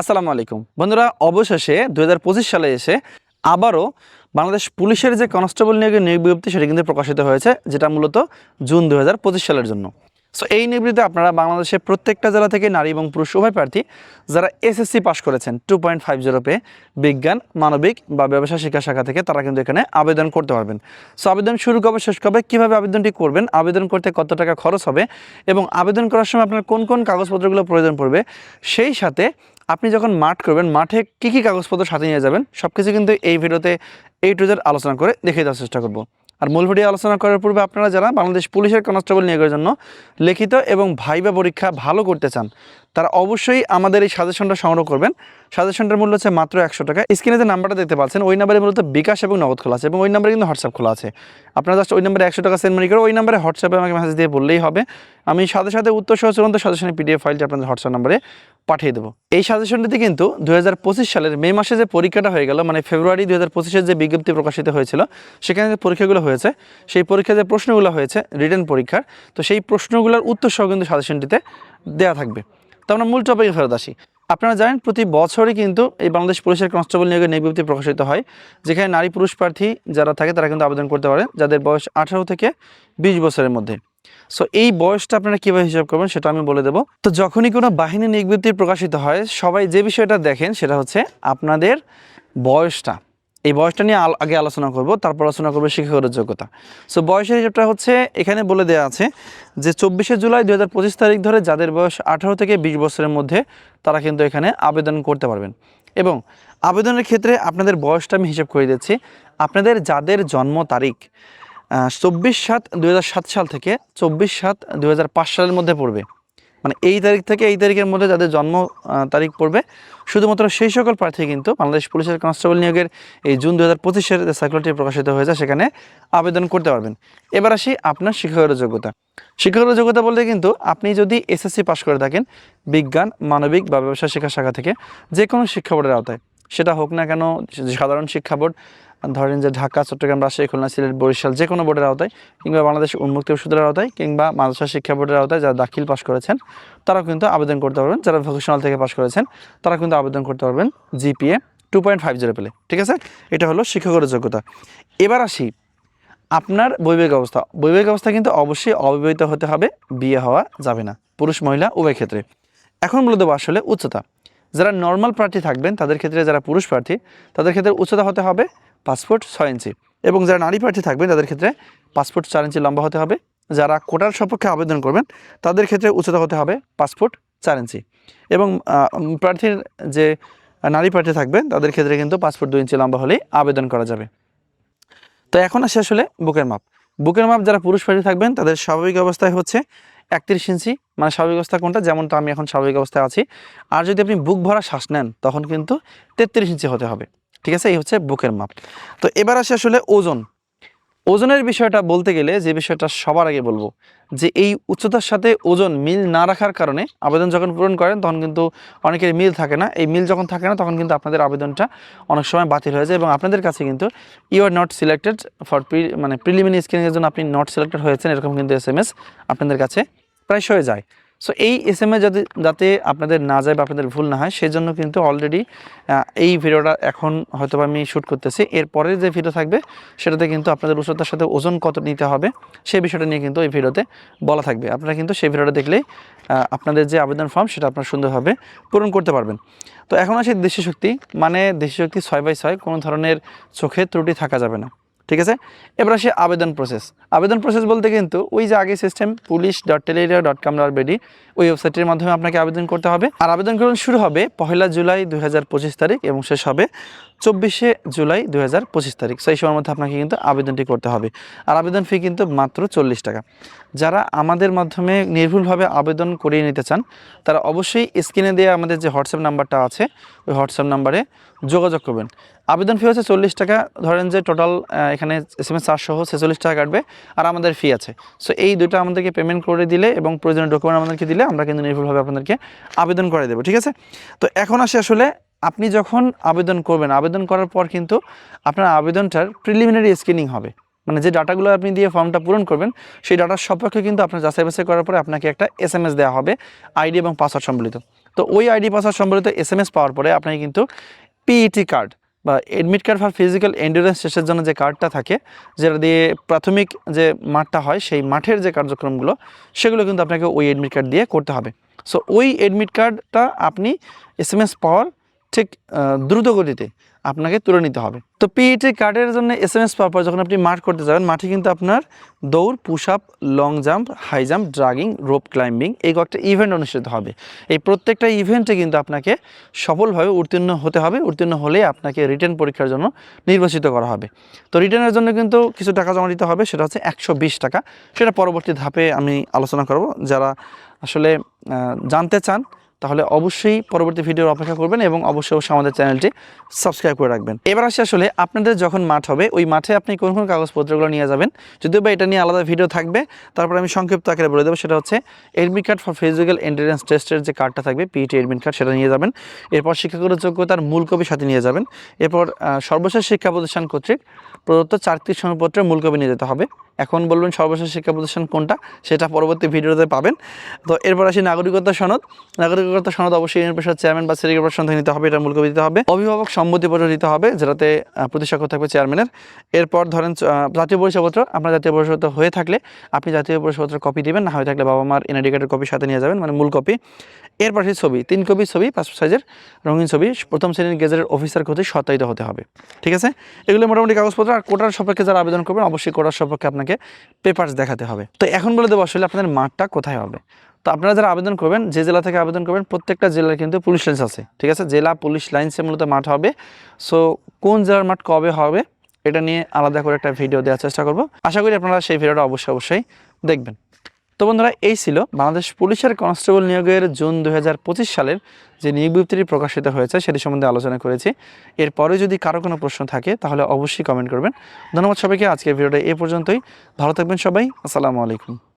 আসসালামু আলাইকুম। বন্ধুরা, অবশেষে দু হাজার পঁচিশ সালে এসে আবারও বাংলাদেশ পুলিশের যে কনস্টেবল নিয়োগের নিয়োগ বিজ্ঞপ্তি সেটা কিন্তু প্রকাশিত হয়েছে, যেটা মূলত জুন দু হাজার পঁচিশ সালের জন্য। সো এই নিবৃত্তিতে আপনারা বাংলাদেশের প্রত্যেকটা জেলা থেকে নারী এবং পুরুষ উভয় প্রার্থী যারা এসএসসি পাশ করেছেন টু পয়েন্ট ফাইভ জিরো পে বিজ্ঞান, মানবিক বা ব্যবসা শিক্ষা শাখা থেকে তারা কিন্তু এখানে আবেদন করতে পারবেন। সো আবেদন শুরু কবে, শেষ কবে, কীভাবে আবেদনটি করবেন, আবেদন করতে কত টাকা খরচ হবে এবং আবেদন করার সময় আপনার কোন কোন কাগজপত্রগুলো প্রয়োজন পড়বে, সেই সাথে আপনি যখন মাঠ করবেন, মাঠে কী কী কাগজপত্র সাথে নিয়ে যাবেন সব কিছু কিন্তু এই ভিডিওতে এই টু জেড আলোচনা করে দেখিয়ে দেওয়ার চেষ্টা করব। আর মূল ভিডিও আলোচনা করার পূর্বে আপনারা যারা বাংলাদেশ পুলিশের কনস্টেবল নিয়োগের জন্য লিখিত এবং ভাইবা পরীক্ষা ভালো করতে চান, তারা অবশ্যই আমাদের এই সাজেশনটা সংগ্রহ করবেন। সাজেশনটার মূল্য হচ্ছে মাত্র একশো টাকা। স্ক্রিনে যে নাম্বারটা দেখতে পাচ্ছেন, ওই নাম্বারে মূলত বিকাশ এবং নগদ খোলা আছে এবং ওই নাম্বারে কিন্তু হোয়াটসঅ্যাপ খোলা আছে। আপনারা জাস্ট ওই নাম্বারে একশো টাকা সেন্ড মানি করে ওই নাম্বারে হোয়াটসঅ্যাপে আমাকে মেসেজ দিয়ে বললেই হবে। আমি সাথে সাথে উত্তর সহ চূড়ান্ত সাজেশনের পিডিএফ ফাইলটি আপনাদের হোয়াটসঅ্যাপ নাম্বারে পাঠিয়ে দেবো। এই সাজেশনটিতে কিন্তু দু হাজার পঁচিশ সালের মে মাসে যে পরীক্ষাটা হয়ে গেল মানে ফেব্রুয়ারি দু হাজার যে বিজ্ঞপ্তি প্রকাশিত হয়েছিল, সেখানে যে পরীক্ষাগুলো হয়েছে, সেই পরীক্ষার যে প্রশ্নগুলো হয়েছে রিটার্ন পরীক্ষার, তো সেই প্রশ্নগুলোর উত্তর সহ কিন্তু সাজেশনটিতে দেওয়া থাকবে। তো আমরা মূল টপিকে ফেরত আসি। আপনারা জানেন, প্রতি বছরই কিন্তু এই বাংলাদেশ পুলিশের কনস্টেবল নিয়োগের নিয়োগ বিজ্ঞপ্তি প্রকাশিত হয়, যেখানে নারী পুরুষ প্রার্থী যারা থাকে তারা কিন্তু আবেদন করতে পারে, যাদের বয়স আঠারো থেকে বিশ বছরের মধ্যে। সো এই বয়সটা আপনারা কীভাবে হিসাব করবেন সেটা আমি বলে দেবো। তো যখনই কোনো বাহিনী নিবৃত্তি প্রকাশিত হয়, সবাই যে বিষয়টা দেখেন সেটা হচ্ছে আপনাদের বয়সটা। এই বয়সটা নিয়ে আগে আলোচনা করব, তারপর আলোচনা করব শিক্ষকের যোগ্যতা। সো বয়সের হিসাবটা হচ্ছে এখানে বলে দেওয়া আছে যে চব্বিশে জুলাই দু হাজার পঁচিশ তারিখ ধরে যাদের বয়স আঠারো থেকে বিশ বছরের মধ্যে তারা কিন্তু এখানে আবেদন করতে পারবেন। এবং আবেদনের ক্ষেত্রে আপনাদের বয়সটা আমি হিসাব করে দিচ্ছি। আপনাদের যাদের জন্ম তারিখ চব্বিশ সাত দু সাল থেকে চব্বিশ সাত দু সালের মধ্যে পড়বে। মানে এই তারিখ থেকে এই তারিখের মধ্যে যাদের জন্ম তারিখ পড়বে, শুধুমাত্র সেই সকল প্রার্থী কিন্তু বাংলাদেশ পুলিশের কনস্টেবল নিয়োগের এই জুন দু হাজার পঁচিশের সার্কুলারটি প্রকাশিত হয়েছে, সেখানে আবেদন করতে পারবেন। এবার আসি আপনার শিক্ষকের যোগ্যতা। শিক্ষকের যোগ্যতা বলতে কিন্তু আপনি যদি এসএসসি পাশ করে থাকেন, বিজ্ঞান, মানবিক বা ব্যবসা শিক্ষা শাখা থেকে যে কোনো শিক্ষা বোর্ডের আওতায়, সেটা হোক না কেন, সাধারণ শিক্ষা বোর্ড ধরেন যে ঢাকা, চট্টগ্রাম, রাজশাহী, খুলনা, সিলেট, বরিশাল যে কোনো বোর্ডের আওতায় কিংবা বাংলাদেশ উন্মুক্ত ওষুধের আওতায় কিংবা মাদ্রাসা শিক্ষা বোর্ডের আওতায় যারা দাখিল পাশ করেছেন, তারাও কিন্তু আবেদন করতে পারবেন। যারা ভোকেশনাল থেকে পাশ করেছেন, তারা কিন্তু আবেদন করতে পারবেন GPA two point five zero পেলে। ঠিক আছে? এটা হলো শিক্ষকের যোগ্যতা। এবার আসি আপনার বৈবাহিক অবস্থা। বৈবাহিক অবস্থা কিন্তু অবশ্যই অবিবাহিত হতে হবে, বিয়ে হওয়া যাবে না। পুরুষ, মহিলা, উভয় ক্ষেত্রে। এখন বলে দেবো আসলে উচ্চতা। যারা নর্মাল প্রার্থী থাকবেন, তাদের ক্ষেত্রে যারা পুরুষ প্রার্থী, তাদের ক্ষেত্রে উচ্চতা হতে হবে পাসপোর্ট ছয় ইঞ্চি। এবং যারা নারী প্রার্থী থাকবেন, তাদের ক্ষেত্রে পাসপোর্ট চার ইঞ্চি লম্বা হতে হবে। যারা কোটার সপক্ষে আবেদন করবেন, তাদের ক্ষেত্রে উচ্চতা হতে হবে পাসপোর্ট চার ইঞ্চি। এবং প্রার্থীর যে নারী প্রার্থী থাকবেন, তাদের ক্ষেত্রে কিন্তু পাসপোর্ট দুই ইঞ্চি লম্বা হলেই আবেদন করা যাবে। তো এখন আসে আসলে বুকের মাপ। বুকের মাপ, যারা পুরুষ প্রার্থী থাকবেন, তাদের স্বাভাবিক অবস্থায় হচ্ছে একত্রিশ ইঞ্চি। মানে স্বাভাবিক অবস্থা কোনটা? যেমন তো আমি এখন স্বাভাবিক অবস্থায় আছি। আর যদি আপনি বুক ভরা শ্বাস নেন, তখন কিন্তু তেত্রিশ ইঞ্চি হতে হবে। ঠিক আছে? এই হচ্ছে বুকের মাপ। তো এবার আসে আসলে ওজন। ওজনের বিষয়টা বলতে গেলে যে বিষয়টা সবার আগে বলব, যে এই উচ্চতার সাথে ওজন মিল না রাখার কারণে আবেদন যখন পূরণ করেন তখন কিন্তু অনেকের মিল থাকে না। এই মিল যখন থাকে না তখন কিন্তু আপনাদের আবেদনটা অনেক সময় বাতিল হয়ে যায় এবং আপনাদের কাছে কিন্তু you are not selected for pre মানে প্রিলিমিনারি স্ক্রিনিংয়ের জন্য আপনি নট সিলেক্টেড হয়েছেন, এরকম কিন্তু এস আপনাদের কাছে প্রায়শ হয়ে যায়। সো এই এস এম এ যাতে যাতে আপনাদের না যায় বা আপনাদের ভুল না হয়, সেই জন্য কিন্তু অলরেডি এই ভিডিওটা এখন হয়তো আমি শ্যুট করতেছি। এরপরে যে ভিডিও থাকবে, সেটাতে কিন্তু আপনাদের উচ্চতার সাথে ওজন কত নিতে হবে, সেই বিষয়টা নিয়ে কিন্তু এই ভিডিওতে বলা থাকবে। আপনারা কিন্তু সেই ভিডিওটা দেখলেই আপনাদের যে আবেদন ফর্ম সেটা আপনারা সুন্দরভাবে পূরণ করতে পারবেন। তো এখন আসে দেশি শক্তি মানে দেশি শক্তি ছয় বাই ছয়, কোনো ধরনের চোখে ত্রুটি থাকা যাবে না। ঠিক আছে? এবার আসে আবেদন প্রসেস আবেদন প্রসেস বলতে কিন্তু ওই যে আগে সিস্টেম পুলিশ ডট টেলিরিয়া ডট কম ডট বেডি ওই ওয়েবসাইটের মাধ্যমে আপনাকে আবেদন করতে হবে। আর আবেদন করুন শুরু হবে পহেলা জুলাই দুই হাজার পঁচিশ তারিখ এবং শেষ হবে চব্বিশে জুলাই দু হাজার পঁচিশ তারিখ। সেই সময়ের মধ্যে আপনাকে কিন্তু আবেদনটি করতে হবে। আর আবেদন ফি কিন্তু মাত্র চল্লিশ টাকা। যারা আমাদের মাধ্যমে নির্ভুলভাবে আবেদন করিয়ে নিতে চান, তারা অবশ্যই স্ক্রিনে দেওয়া আমাদের যে হোয়াটসঅ্যাপ নাম্বারটা আছে, ওই হোয়াটসঅ্যাপ নাম্বারে যোগাযোগ করবেন। আবেদন ফি হচ্ছে চল্লিশ টাকা। ধরেন যে টোটাল এখানে এস এম এস চারশো ছেচল্লিশ টাকা কাটবে আর আমাদের ফি আছে। সো এই দুটো আমাদেরকে পেমেন্ট করে দিলে এবং প্রয়োজনীয় ডকুমেন্ট আমাদেরকে দিলে আমরা কিন্তু নির্ভুলভাবে আপনাদেরকে আবেদন করে দেবো। ঠিক আছে? তো এখন আসে আসলে আপনি যখন আবেদন করবেন, আবেদন করার পর কিন্তু আপনার আবেদনটার প্রিলিমিনারি স্ক্রিনিং হবে। মানে যে ডাটাগুলো আপনি দিয়ে ফর্মটা পূরণ করবেন, সেই ডাটার সপক্ষে কিন্তু আপনার যাচাই বাছাই করার পরে আপনাকে একটা এস এম এস দেওয়া হবে আইডি এবং পাসওয়ার্ড সম্বলিত। তো ওই আইডি পাসওয়ার্ড সম্বলিত এস এম এস পাওয়ার পরে আপনাকে কিন্তু পিইটি কার্ড বা admit card for physical endurance টেস্টের জন্য যে কার্ডটা থাকে, যেটা দিয়ে প্রাথমিক যে মাঠটা হয়, সেই মাঠের যে কার্যক্রমগুলো, সেগুলো কিন্তু আপনাকে ওই এডমিট কার্ড দিয়ে করতে হবে। সো ওই এডমিট কার্ডটা আপনি এস এম এস পাওয়ার ঠিক দ্রুত গতিতে আপনাকে তুলে নিতে হবে। তো পিইটি কার্ডের জন্য এস এম এস পাওয়ার পর যখন আপনি মাঠ করতে যাবেন, মাঠে কিন্তু আপনার দৌড় push up long jump high jump dragging rope climbing এই কয়েকটা ইভেন্ট অনুষ্ঠিত হবে। এই প্রত্যেকটা ইভেন্টে কিন্তু আপনাকে সফলভাবে উত্তীর্ণ হতে হবে। উত্তীর্ণ হলে আপনাকে রিটার্ন পরীক্ষার জন্য নির্বাচিত করা হবে। তো রিটার্নের জন্য কিন্তু কিছু টাকা জমা দিতে হবে, সেটা হচ্ছে একশো বিশ টাকা। সেটা পরবর্তী ধাপে আমি আলোচনা করব। যারা আসলে জানতে চান তাহলে অবশ্যই পরবর্তী ভিডিওর অপেক্ষা করবেন এবং অবশ্যই অবশ্যই আমাদের চ্যানেলটি সাবস্ক্রাইব করে রাখবেন। এবার আসি আসলে আপনাদের যখন মাঠ হবে, ওই মাঠে আপনি কোন কোন কাগজপত্রগুলো নিয়ে যাবেন? যদিও বা এটা নিয়ে আলাদা ভিডিও থাকবে, তারপর আমি সংক্ষিপ্ত আকারে বলে দেবো, সেটা হচ্ছে admit card for physical entrance টেস্টের যে কার্ডটা থাকবে পিটি এডমিট কার্ড সেটা নিয়ে যাবেন। এরপর শিক্ষাগত যোগ্যতার মূল কপি সাথে নিয়ে যাবেন। এরপর সর্বশেষ শিক্ষা প্রতিষ্ঠান কর্তৃক প্রদত্ত চারটি সনদপত্রের মূল কপি নিয়ে যেতে হবে। এখন বলবেন সর্বশেষ শিক্ষা প্রতিষ্ঠান কোনটা, সেটা পরবর্তী ভিডিওতে পাবেন। তো এরপর আসি নাগরিকত্ব সনদ। নাগরিকত্ব সনদ অবশ্যই ইউনিয়ন পরিষদ চেয়ারম্যান বা সিটি কর্পোরেশন থেকে নিতে হবে এটা মূল কপি দিতে হবে। অভিভাবক সম্মতিপত্র দিতে হবে যেটাতে আহ, প্রতিষ্ঠা থাকবে চেয়ারম্যানের এরপর ধরেন জাতীয় পরিচয়পত্র আপনার জাতীয় পরিচয়পত্র হয়ে থাকলে আপনি জাতীয় পরিচয়পত্রের কপি দিবেন না হয়ে থাকলে বাবা মার এনআইডি কার্ডের কপি সাথে নিয়ে যাবেন মানে মূল কপি এরপর সেই ছবি তিন কপি ছবি পাসপোর্ট সাইজের রঙিন ছবি প্রথম শ্রেণির গেজেটের অফিসার কর্তৃক সত্যায়িত হতে হবে। ঠিক আছে? এগুলো মোটামুটি কাগজপত্র আর কোটার সপক্ষে যারা আবেদন করবেন অবশ্যই কোটার সপক্ষে আপনাকে পেপারস দেখাতে হবে। তো এখন বলে দেবো আসলে আপনাদের মাঠটা কোথায় হবে? তো আপনারা যারা আবেদন করবেন, যে জেলা থেকে আবেদন করবেন, প্রত্যেকটা জেলার কিন্তু পুলিশ লাইন্স আছে, ঠিক আছে? জেলা পুলিশ লাইন্সে মূলত মাঠ হবে। সো কোন জেলার মাঠ কবে হবে, এটা নিয়ে আলাদা করে একটা ভিডিও দেওয়ার চেষ্টা করব। আশা করি আপনারা সেই ভিডিওটা অবশ্যই অবশ্যই দেখবেন। তো বন্ধুরা, এই ছিল বাংলাদেশ পুলিশের কনস্টেবল নিয়োগের জুন দু হাজার পঁচিশ সালের যে নিয়োগ বিজ্ঞপ্তিটি প্রকাশিত হয়েছে, সেটি সম্বন্ধে আলোচনা করেছি। এরপরে যদি কারও কোনো প্রশ্ন থাকে, তাহলে অবশ্যই কমেন্ট করবেন। ধন্যবাদ সবাইকে, আজকের ভিডিওটা এ পর্যন্তই। ভালো থাকবেন সবাই, আসসালামু আলাইকুম।